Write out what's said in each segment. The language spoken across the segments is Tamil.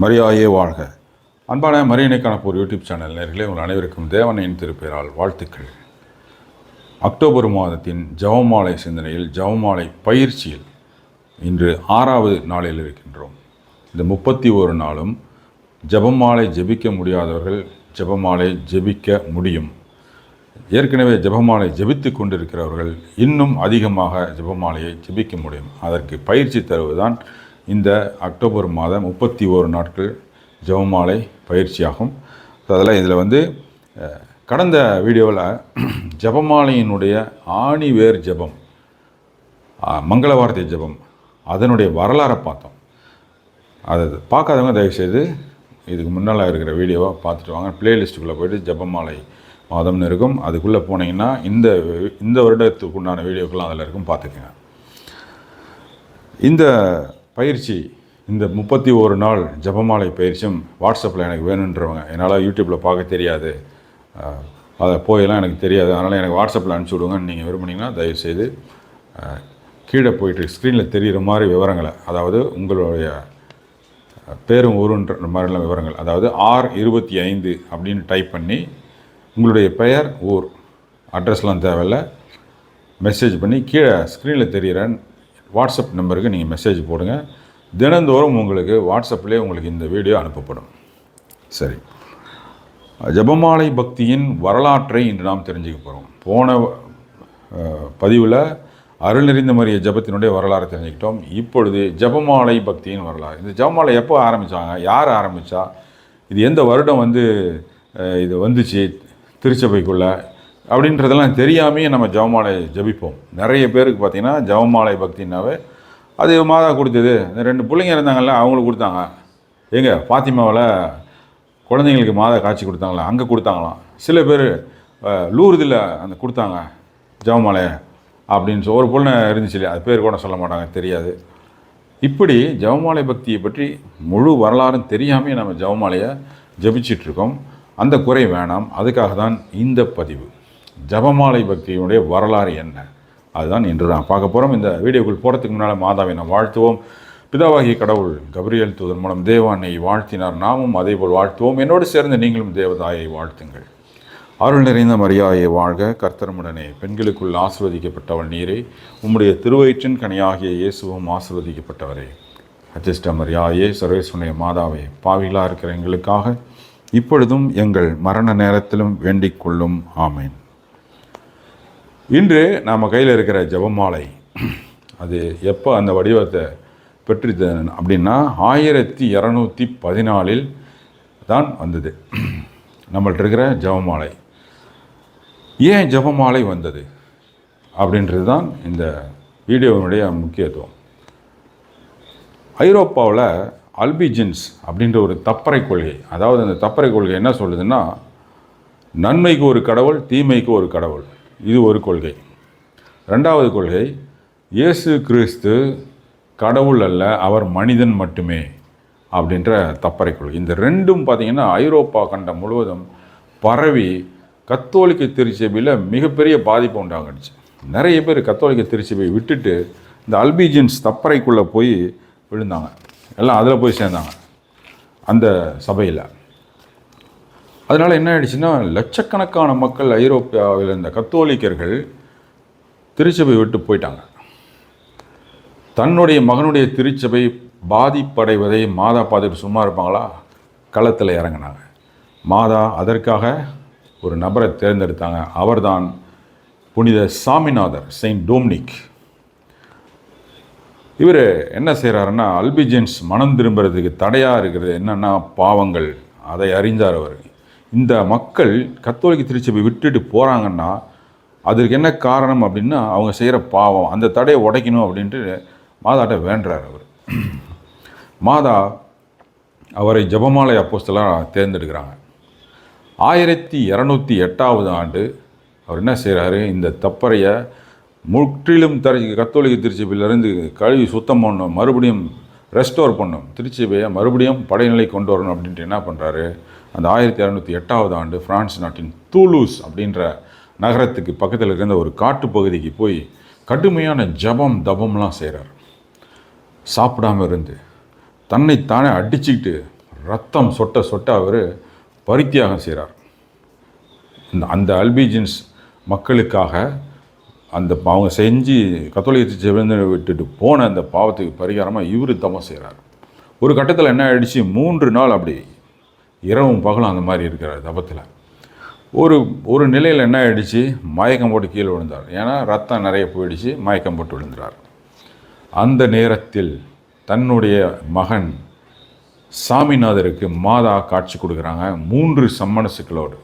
மரியாயே வாழ்க. அன்பான மரியணைக்கான போர் யூடியூப் சேனல் நேர்களே உங்கள் அனைவருக்கும் தேவனையின் திருப்பெயரால் வாழ்த்துக்கள். அக்டோபர் மாதத்தின் ஜவமாலை சிந்தனையில் ஜவமாலை பயிற்சியில் இன்று ஆறாவது நாளில் இருக்கின்றோம். இந்த முப்பத்தி ஒரு நாளும் ஜபமாலை ஜெபிக்க முடியாதவர்கள் ஜெபமாலை ஜெபிக்க முடியும். ஏற்கனவே ஜெபமாலை ஜெபித்து கொண்டிருக்கிறவர்கள் இன்னும் அதிகமாக ஜெபமாலையை ஜெபிக்க முடியும். அதற்கு பயிற்சி தருவதுதான் இந்த அக்டோபர் மாதம் முப்பத்தி ஓரு நாட்கள் ஜெபமாலை பயிற்சியாகும். அதில் இதில் வந்து கடந்த வீடியோவில் ஜெபமாலையினுடைய ஆணிவேர் ஜெபம் மங்கள வார்த்தை ஜெபம் அதனுடைய வரலாறை பார்த்தோம். அதை பார்க்காதவங்க தயவுசெய்து இதுக்கு முன்னால் இருக்கிற வீடியோவை பார்த்துட்டு வாங்க. பிளேலிஸ்ட்டுக்குள்ளே போயிட்டு ஜெபமாலை மாதம்னு இருக்கும். அதுக்குள்ளே போனீங்கன்னா இந்த இந்த வருடத்துக்கு உண்டான வீடியோக்கெல்லாம் அதில் இருக்கும். பார்த்துக்கங்க. இந்த பயிற்சி இந்த முப்பத்தி ஒரு நாள் ஜெபமாலை பயிற்சியும் வாட்ஸ்அப்பில் எனக்கு வேணுன்றவங்க என்னால் யூடியூப்பில் பார்க்க தெரியாது. அதை போயெல்லாம் எனக்கு தெரியாது. அதனால் எனக்கு வாட்ஸ்அப்பில் அனுப்பிச்சி விடுங்கன்னு நீங்கள் விரும்புனீங்கன்னா தயவுசெய்து கீழே போயிட்டு ஸ்க்ரீனில் தெரிகிற மாதிரி விவரங்களை அதாவது உங்களுடைய பேரும் ஊருன்ற மாதிரிலாம் விவரங்கள் அதாவது ஆர் இருபத்தி ஐந்து அப்படின்னு டைப் பண்ணி உங்களுடைய பெயர் ஊர் அட்ரஸ்லாம் தேவையில்ல மெசேஜ் பண்ணி கீழே ஸ்க்ரீனில் தெரிகிற வாட்ஸ்அப் நம்பருக்கு நீங்கள் மெசேஜ் போடுங்க. தினந்தோறும் உங்களுக்கு வாட்ஸ்அப்லேயே உங்களுக்கு இந்த வீடியோ அனுப்பப்படும். சரி. ஜெபமாலை பக்தியின் வரலாற்றை இன்று நாம் தெரிஞ்சுக்க போகிறோம் போன பதிவில் அருள் நிறைந்த மரிய ஜெபத்தினுடைய வரலாறு தெரிஞ்சுக்கிட்டோம். இப்பொழுது ஜெபமாலை பக்தியின் வரலாறு. இந்த ஜபமாலை எப்போ ஆரம்பித்தாங்க யார் ஆரம்பித்தா இது எந்த வருடம் வந்து இது வந்துச்சு திருச்சபைக்குள்ளே? அப்படின்றதெல்லாம் தெரியாமையே நம்ம ஜவமாலை ஜெபிப்போம். நிறைய பேருக்கு பார்த்திங்கன்னா ஜவமாலை பக்தினாவே அது மாதா கொடுத்தது. இந்த ரெண்டு பிள்ளைங்க இருந்தாங்கல்ல அவங்களுக்கு கொடுத்தாங்க. ஏங்க ஃபாத்திமாவில் குழந்தைங்களுக்கு மாதா காட்சி கொடுத்தாங்களா? அங்கே கொடுத்தாங்களாம். சில பேர் லூர்தில் அந்த கொடுத்தாங்க ஜெபமாலையை அப்படின்னு சொல்லி ஒரு பொண்ணு இருந்துச்சு இல்லையா? அது பேர் கூட சொல்ல மாட்டாங்க தெரியாது. இப்படி ஜவமாலை பக்தியை பற்றி முழு வரலாறும் தெரியாமே நம்ம ஜவமாலையை ஜபிச்சிட்ருக்கோம். அந்த குறை வேணாம். அதுக்காக தான் இந்த பதிவு. ஜபமாலை பக்தியினுடைய வரலாறு என்ன? அதுதான் இன்று நான் பார்க்க போகிறோம் இந்த வீடியோக்குள் போகிறதுக்கு முன்னால் மாதாவை நாம் வாழ்த்துவோம். பிதாவாகிய கடவுள் கபிரியல் தூதன் மூலம் தேவானை வாழ்த்தினார். நாமும் அதேபோல் வாழ்த்துவோம். என்னோடு சேர்ந்து நீங்களும் தேவதாயை வாழ்த்துங்கள். அருள் நிறைந்த மரியாயை வாழ்க. கர்த்தரமுடனே பெண்களுக்குள் ஆசிர்வதிக்கப்பட்டவள் நீரே. உம்முடைய திருவயிற்றின் கனியாகிய இயேசுவும் ஆசிர்வதிக்கப்பட்டவரே. அஜிஷ்ட மரியாயே சர்வேஸ்வனுடைய மாதாவே பாவிகளாக இருக்கிற எங்களுக்காக இப்பொழுதும் எங்கள் மரண நேரத்திலும் வேண்டிக் கொள்ளும். ஆமேன். இன்று நாம் கையில் இருக்கிற ஜபமாலை. அது எப்போ அந்த வடிவத்தை பெற்று அப்படின்னா ஆயிரத்தி இரநூத்தி பதினாலில் தான் வந்தது. நம்மள்ட்ட இருக்கிற ஜபமாலை. ஏன் ஜபமாலை வந்தது? அப்படின்றது தான் இந்த வீடியோவினுடைய முக்கியத்துவம். ஐரோப்பாவில் அல்பிஜின்ஸ் அப்படின்ற ஒரு தப்பறை கொள்கை அதாவது அந்த தப்பறை கொள்கை என்ன சொல்லுதுன்னா நன்மைக்கு ஒரு கடவுள் தீமைக்கு ஒரு கடவுள். இது ஒரு கொள்கை. ரெண்டாவது கொள்கை இயேசு கிறிஸ்து கடவுள் அல்ல அவர் மனிதன் மட்டுமே அப்படின்ற தப்பறை கொள்கை. இந்த ரெண்டும் பார்த்திங்கன்னா ஐரோப்பா கண்டம் முழுவதும் பரவி கத்தோலிக்க திருச்சபையில் மிகப்பெரிய பாதிப்பு உண்டாகிடுச்சு நிறைய பேர் கத்தோலிக்க திருச்சபையை விட்டுட்டு இந்த அல்பிஜின்ஸ் தப்பறைக்குள்ளே போய் விழுந்தாங்க. எல்லாம் அதில் போய் சேர்ந்தாங்க. அந்த சபையில். அதனால் என்ன ஆயிடுச்சுன்னா லட்சக்கணக்கான மக்கள் ஐரோப்பியாவில் இருந்த கத்தோலிக்கர்கள் திருச்சபை விட்டு போயிட்டாங்க. தன்னுடைய மகனுடைய திருச்சபை பாதிப்படைவதை மாதா பார்த்துட்டு சும்மா இருப்பாங்களா? களத்தில் இறங்கினாங்க. மாதா அதற்காக ஒரு நபரை தேர்ந்தெடுத்தாங்க. அவர்தான் புனித சாமிநாதர் செயின்ட் டோம்னிக். இவர் என்ன செய்கிறாருன்னா அல்பிஜென்ஸ் மனம் திரும்புறதுக்கு தடையாக இருக்கிறது என்னென்னா பாவங்கள். அதை அறிந்தார் அவர். இந்த மக்கள் கத்தோலிக்க திருச்சபை விட்டுட்டு போகிறாங்கன்னா அதற்கு என்ன காரணம் அப்படின்னா அவங்க செய்கிற பாவம் அந்த தடையை உடைக்கணும் அப்படின்ட்டு மாதாட்ட வேண்டுறார் அவர். மாதா அவரை ஜெபமாலை அப்போஸ்தலாக தேர்ந்தெடுக்கிறாங்க. ஆயிரத்தி இரநூத்தி எட்டாவது ஆண்டு அவர் என்ன செய்கிறாரு? இந்த தப்பறையை முற்றிலும் தரை கத்தோலிக்க திருச்சபையிலேருந்து கழுவி சுத்தம் பண்ண மறுபடியும் ரெஸ்டோர் பண்ணும். திருச்சிபையை மறுபடியும் படைநிலை கொண்டு வரணும் அப்படின்ட்டு என்ன பண்ணுறாரு அந்த ஆயிரத்தி இரநூத்தி எட்டாவது ஆண்டு ஃப்ரான்ஸ் நாட்டின் தூலூஸ் அப்படின்ற நகரத்துக்கு பக்கத்தில் இருந்த ஒரு காட்டுப் பகுதிக்கு போய் கடுமையான ஜபம் தபம்லாம் செய்கிறார் சாப்பிடாம இருந்து தன்னைத்தானே அடிச்சுக்கிட்டு ரத்தம் சொட்ட சொட்ட அவர் பரித்தியாகம் செய்கிறார் இந்த அந்த அல்பீஜின்ஸ் மக்களுக்காக அந்த அவங்க செஞ்சு கத்தோலிக்க சிவந்து விட்டுட்டு போன அந்த பாவத்துக்கு பரிகாரமாக இவர் தவம் செய்கிறார் ஒரு கட்டத்தில் என்ன ஆயிடுச்சு? மூன்று நாள் அப்படி இரவும் பகலும் அந்த மாதிரி இருக்கிறார் தபத்தில். ஒரு ஒரு நிலையில் என்ன ஆயிடுச்சு? மயக்கம் போட்டு கீழே விழுந்தார். ஏன்னா ரத்தம் நிறைய போயிடுச்சு மயக்கம் போட்டு விழுந்தார் அந்த நேரத்தில் தன்னுடைய மகன் சாமிநாதருக்கு மாதா காட்சி கொடுக்குறாங்க. மூன்று சம்மனசுக்களோடு.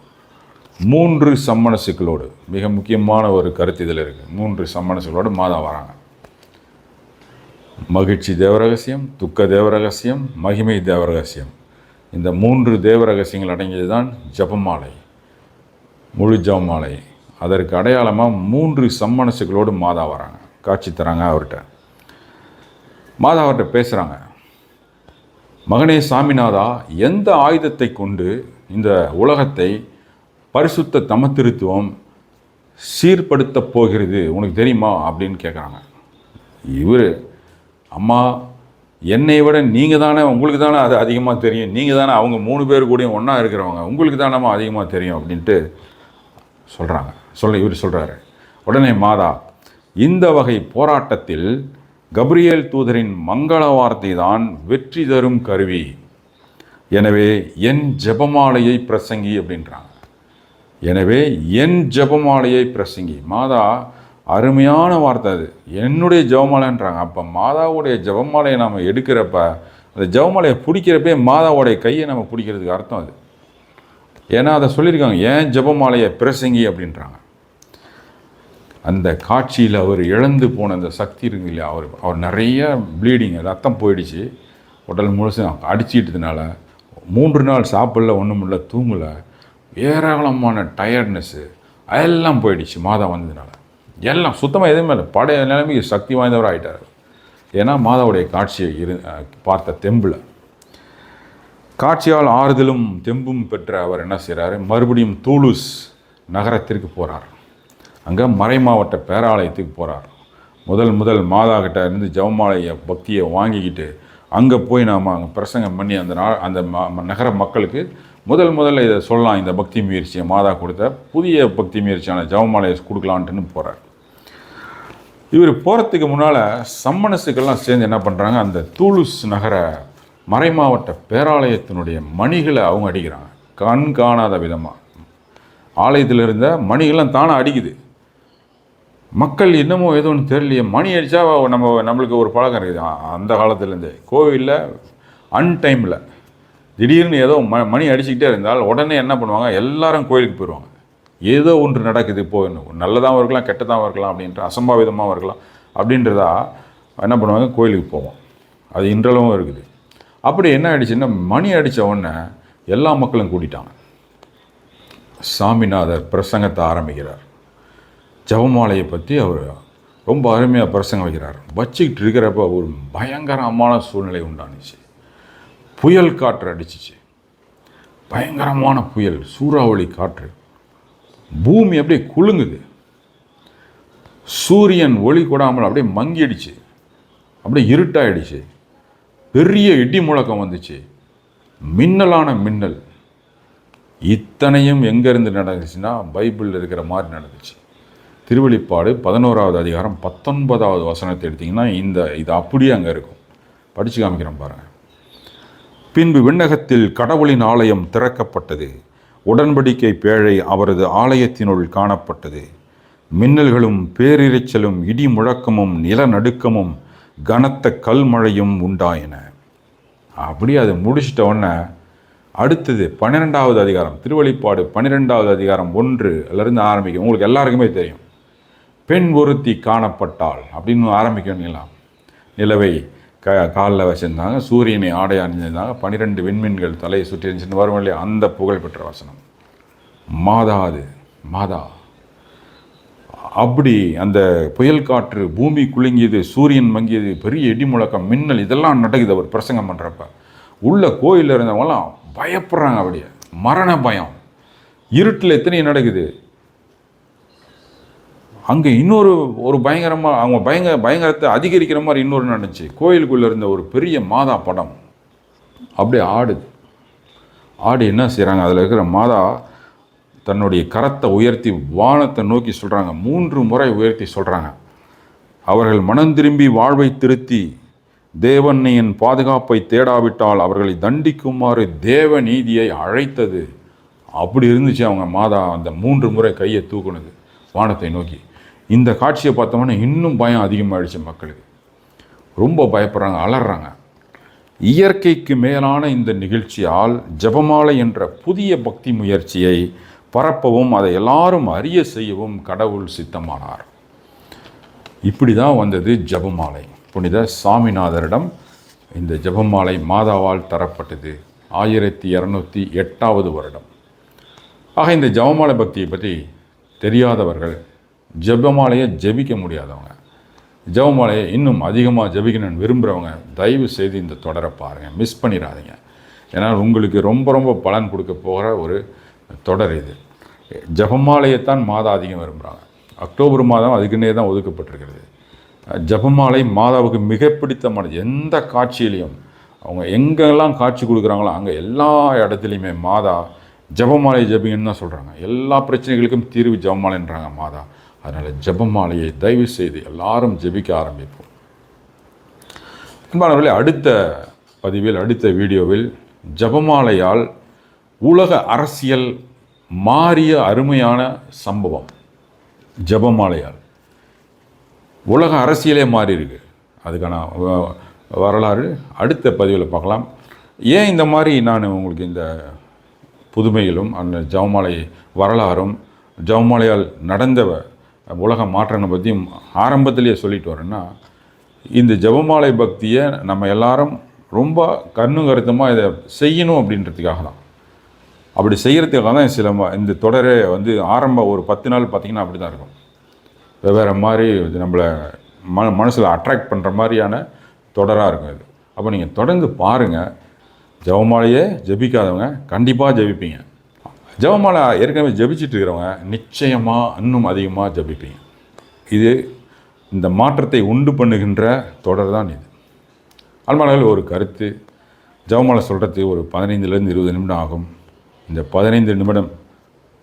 மூன்று சம்மணசுக்களோடு மிக முக்கியமான ஒரு கருத்து இதில் இருக்குது மூன்று சம்மணசுகளோடு மாதா வராங்க. மகிழ்ச்சி தேவரகசியம் துக்க தேவரகசியம் மகிமை தேவரகசியம் இந்த மூன்று தேவரகசியங்கள் அடங்கியது தான் ஜபமாலை முழு ஜபமாலை. அதற்கு அடையாளமாக மூன்று சம்மனசுகளோடு மாதா வராங்க. காட்சி தராங்க அவர்கிட்ட. மாதா அவர்கிட்ட பேசுகிறாங்க மகனே சாமிநாதா எந்த ஆயுதத்தை கொண்டு இந்த உலகத்தை பரிசுத்த தமத்திருத்துவம் சீர்படுத்தப் போகிறது. உனக்கு தெரியுமா? அப்படின்னு கேட்குறாங்க இவர் அம்மா என்னை விட நீங்கள் தானே உங்களுக்கு தானே அது அதிகமாக தெரியும். நீங்கள் தானே அவங்க மூணு பேர் கூடயும் ஒன்றா இருக்கிறவங்க. உங்களுக்கு தானேம்மா அதிகமாக தெரியும். அப்படின்ட்டு சொல்கிறாங்க சொல்ல இவர் சொல்கிறாரு உடனே மாதா இந்த வகை போராட்டத்தில் கப்ரியேல் தூதரின் மங்கள வார்த்தை தான் வெற்றி தரும் கருவி. எனவே என் ஜெபமாலையை பிரசங்கி அப்படின்றாங்க. எனவே என் ஜபமாலையை பிரசங்கி. மாதா அருமையான வார்த்தை அது. என்னுடைய ஜெபமாலைன்றாங்க. அப்போ மாதாவுடைய ஜபமாலையை நம்ம எடுக்கிறப்ப அந்த ஜபமாலையை பிடிக்கிறப்பே மாதாவுடைய கையை நம்ம பிடிக்கிறதுக்கு அர்த்தம் அது. ஏன்னா அதை சொல்லியிருக்காங்க ஏன் ஜபமாலையை பிரசங்கி? அப்படின்றாங்க. அந்த காட்சியில் அவர் இழந்து போன அந்த சக்தி இருக்கு இல்லையா? அவர் அவர் நிறைய ப்ளீடிங் ரத்தம் போயிடுச்சு. உடல் முழுசும் அடிச்சிட்டதுனால மூன்று நாள் சாப்பிடல ஒன்றும் இல்லை தூங்கலை. ஏராளமான டயர்ட்னஸ்ஸு எல்லாம் போயிடுச்சு மாதா வந்ததுனால. எல்லாம் சுத்தமாக எதுவுமே இல்லை. படைய நிலைமைக்கு சக்தி வாய்ந்தவர் ஆயிட்டார் ஏன்னா மாதாவுடைய காட்சியை இரு பார்த்த தெம்பில். காட்சியால் ஆறுதலும் தெம்பும் பெற்ற அவர் என்ன செய்கிறாரு மறுபடியும் தூலுஸ் நகரத்திற்கு போகிறார் அங்கே மறைமாவட்ட பேராலயத்துக்கு போகிறார் முதல் முதல் மாதா கிட்ட இருந்து ஜவமாலய பக்தியை வாங்கிக்கிட்டு அங்கே போய் நாம் அங்கே பிரசங்கம் பண்ணி அந்த நா அந்த ம- ம- நகர மக்களுக்கு முதல் முதல்ல இதை சொல்லலாம் இந்த பக்தி முயற்சியை மாதா கொடுத்த. புதிய பக்தி முயற்சியான ஜெபமாலையை கொடுக்கலான்ட்டுன்னு போகிறார் இவர் போகிறதுக்கு முன்னால் சம்மனசுக்கெல்லாம் சேர்ந்து என்ன பண்ணுறாங்க அந்த தூலுஸ் நகர மறைமாவட்ட பேராலயத்தினுடைய மணிகளை அவங்க அடிக்கிறாங்க. கண் காணாத விதமாக ஆலயத்தில் இருந்த மணிகள்லாம் தானே அடிக்குது. மக்கள் என்னமோ ஏதோ ஒன்று தெரியலையே மணி அடித்தா நம்ம நம்மளுக்கு ஒரு பழக்கம் இருக்குது. அந்த காலத்துலேருந்தே கோவிலில் அன்டைமில் திடீர்னு ஏதோ ம மணி அடிச்சுக்கிட்டே இருந்தால் உடனே என்ன பண்ணுவாங்க? எல்லாரும் கோயிலுக்கு போயிடுவாங்க ஏதோ ஒன்று நடக்குது இப்போ நல்லதாகவும் இருக்கலாம் கெட்டதாகவும் இருக்கலாம் அப்படின்ற அசம்பாவிதமாகவும் இருக்கலாம் அப்படின்றதா என்ன பண்ணுவாங்க? கோயிலுக்கு போவோம். அது இன்றளவும் இருக்குது. அப்படி என்ன ஆயிடுச்சுன்னா மணி அடித்த உடனே எல்லா மக்களும் கூட்டிட்டாங்க சாமிநாதர் பிரசங்கத்தை ஆரம்பிக்கிறார். ஜெபமாலையை பற்றி அவர் ரொம்ப அருமையாக பிரசங்கம் வைக்கிறார். வச்சுக்கிட்டு இருக்கிறப்ப ஒரு பயங்கரமான சூழ்நிலை உண்டானுச்சு. புயல் காற்று அடிச்சிச்சு. பயங்கரமான புயல் சூறாவளி காற்று. பூமி அப்படியே குலுங்குது. சூரியன் ஒளி கொடாமல் அப்படியே மங்கிடுச்சு அப்படியே இருட்டாயிடுச்சு. பெரிய இடி முழக்கம் வந்துச்சு. மின்னலான மின்னல். இத்தனையும் எங்கேருந்து நடந்துச்சுன்னா பைபிளில் இருக்கிற மாதிரி நடந்துச்சு. திருவெளிப்பாடு பதினோராவது அதிகாரம் பத்தொன்பதாவது வசனத்தை எடுத்திங்கன்னா இந்த இது அப்படியே அங்கே இருக்கும். படித்து காமிக்கிறேன் பாருங்கள் பின்பு விண்ணகத்தில் கடவுளின் ஆலயம் திறக்கப்பட்டது. உடன்படிக்கை பேழை அவரது ஆலயத்தினுள் காணப்பட்டது. மின்னல்களும் பேரிரைச்சலும் இடி முழக்கமும் நிலநடுக்கமும் கனத்த கல்மழையும் உண்டாயின. அப்படி அதை முடிச்சிட்ட உடனே அடுத்தது பன்னிரெண்டாவது அதிகாரம் திருவழிப்பாடு பன்னிரெண்டாவது அதிகாரம் ஒன்றுலேருந்து ஆரம்பிக்கும். உங்களுக்கு எல்லாருக்குமே தெரியும். பெண் ஒருத்தி காணப்பட்டாள் அப்படின்னு ஆரம்பிக்கணும் நிலவை க காலில் வச்சுருந்தாங்க சூரியனை ஆடை அணிஞ்சிருந்தாங்க பன்னிரெண்டு விண்மீன்கள் தலையை சுற்றி இருந்துச்சுன்னு வரும் இல்லையா? அந்த புகழ்பெற்ற வசனம். மாதா அது மாதா. அப்படி அந்த புயல் காற்று பூமி குலுங்கியது சூரியன் மங்கியது பெரிய இடி முழக்கம் மின்னல் இதெல்லாம் நடக்குது அவர் பிரசங்கம் பண்ணுறப்ப உள்ள கோயிலில் இருந்தவங்களாம் பயப்படுறாங்க அப்படியே. மரண பயம். இருட்டில் எத்தனை நடக்குது? அங்கே இன்னொரு ஒரு பயங்கரமாக அவங்க பயங்க பயங்கரத்தை அதிகரிக்கிற மாதிரி இன்னொரு நடந்துச்சு? கோயிலுக்குள்ளே இருந்த ஒரு பெரிய மாதா படம். அப்படியே ஆடுது ஆடி என்ன செய்கிறாங்க அதில் இருக்கிற மாதா தன்னுடைய கரத்தை உயர்த்தி வானத்தை நோக்கி சொல்கிறாங்க மூன்று முறை உயர்த்தி சொல்கிறாங்க அவர்கள் மனம் திரும்பி வாழ்வை திருத்தி தேவன்னையின் பாதுகாப்பை தேடாவிட்டால் அவர்களை தண்டிக்குமாறு தேவ நீதியை அழைத்தது. அப்படி இருந்துச்சு அவங்க மாதா அந்த மூன்று முறை கையை தூக்குனது வானத்தை நோக்கி. இந்த காட்சியை பார்த்தோம்னா இன்னும் பயம் அதிகமாகிடுச்சு மக்களுக்கு. ரொம்ப பயப்படுறாங்க அலறாங்க. இயற்கைக்கு மேலான இந்த நிகழ்ச்சியால் ஜெபமாலை என்ற புதிய பக்தி முயற்சியை பரப்பவும் அதை எல்லாரும் அறிய செய்யவும் கடவுள் சித்தமானார். இப்படி தான் வந்தது ஜெபமாலை. புனித சாமிநாதரிடம் இந்த ஜெபமாலை மாதாவால் தரப்பட்டது. ஆயிரத்தி இரநூத்தி எட்டாவது வருடம். ஆக இந்த ஜெபமாலை பக்தியை பற்றி தெரியாதவர்கள் ஜெபமாலையை ஜெபிக்க முடியாதவங்க. ஜெபமாலையை இன்னும் அதிகமாக ஜெபிக்கணும்னு விரும்புகிறவங்க தயவு செய்து இந்த தொடரை பாருங்கள் மிஸ் பண்ணிடாதீங்க. ஏன்னா உங்களுக்கு ரொம்ப ரொம்ப பலன் கொடுக்க போகிற ஒரு தொடர் இது. ஜபமாலையைத்தான் மாதா அதிகம் விரும்புகிறாங்க அக்டோபர் மாதம் அதுக்குன்னே தான் ஒதுக்கப்பட்டிருக்கிறது. ஜபமாலை மாதாவுக்கு மிக பிடித்தமானது எந்த காட்சியிலையும் அவங்க எங்கெல்லாம் காட்சி கொடுக்குறாங்களோ அங்கே எல்லா இடத்துலையுமே மாதா ஜபமாலை ஜபிங்கன்னு தான் சொல்கிறாங்க எல்லா பிரச்சனைகளுக்கும் தீர்வு ஜெபமாலைன்றாங்க மாதா. அதனால் ஜபமாலையை தயவு செய்து எல்லாரும் ஜெபிக்க ஆரம்பிப்போம். அன்பானவர்களே அடுத்த பதிவில் அடுத்த வீடியோவில் ஜெபமாலையால் உலக அரசியல் மாறிய அருமையான சம்பவம். ஜபமாலையால். உலக அரசியலே மாறியிருக்கு. அதுக்கான வரலாறு அடுத்த பதிவில் பார்க்கலாம். ஏன் இந்த மாதிரி நான் உங்களுக்கு இந்த புதுமையிலும் அந்த ஜெபமாலை வரலாறும் ஜெபமாலையால் நடந்த உலக மாற்றங்களை பற்றியும் ஆரம்பத்திலேயே சொல்லிட்டு வரேன்னா இந்த ஜெபமாலை பக்தியை நம்ம எல்லாரும் ரொம்ப கண்ணும் கருத்துமாக இதை செய்யணும் அப்படின்றதுக்காக தான். அப்படி செய்கிறதுக்காக தான் சில இந்த தொடரே வந்து ஆரம்ப ஒரு பத்து நாள் பார்த்திங்கன்னா அப்படி தான் இருக்கும். வெவ்வேறு மாதிரி நம்மளை ம மனசில் அட்ராக்ட் பண்ணுற மாதிரியான தொடராக இருக்கும் இது. அப்போ நீங்கள் தொடர்ந்து பாருங்கள் ஜெபமாலையே ஜெபிக்காதவங்க கண்டிப்பாக ஜெபிப்பீங்க. ஜெபமாலை ஏற்கனவே ஜெபிச்சிட்டு இருக்கிறவங்க நிச்சயமாக இன்னும் அதிகமாக ஜபிப்பீங்க. இது இந்த மாற்றத்தை உண்டு பண்ணுகின்ற தொடர் தான் இது. அல்மானர்கள் ஒரு கருத்து. ஜெபமாலை சொல்கிறதுக்கு ஒரு பதினைந்துலேருந்து இருபது நிமிடம் ஆகும். இந்த பதினைந்து நிமிடம்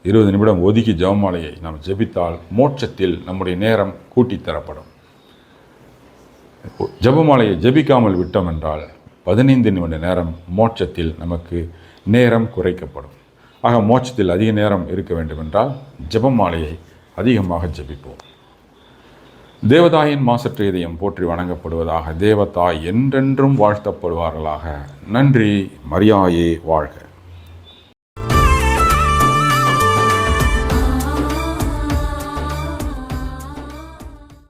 இருபது நிமிடம் ஒதுக்கி ஜெபமாலையை நாம் ஜெபித்தால் மோட்சத்தில் நம்முடைய நேரம் கூட்டித் தரப்படும். ஜெபமாலையை ஜெபிக்காமல் விட்டோம் என்றால் பதினைந்து நிமிட நேரம் மோட்சத்தில் நமக்கு நேரம் குறைக்கப்படும். ஆக மோட்சத்தில் அதிக நேரம் இருக்க வேண்டுமென்றால் ஜபமாலையை அதிகமாக ஜெபிப்போம். தேவதாயின் மாசற்ற இதயம் போற்றி வணங்கப்படுவதாக தேவதாய் என்றென்றும் வாழ்த்தப்படுவார்களாக. நன்றி மரியாயே வாழ்க.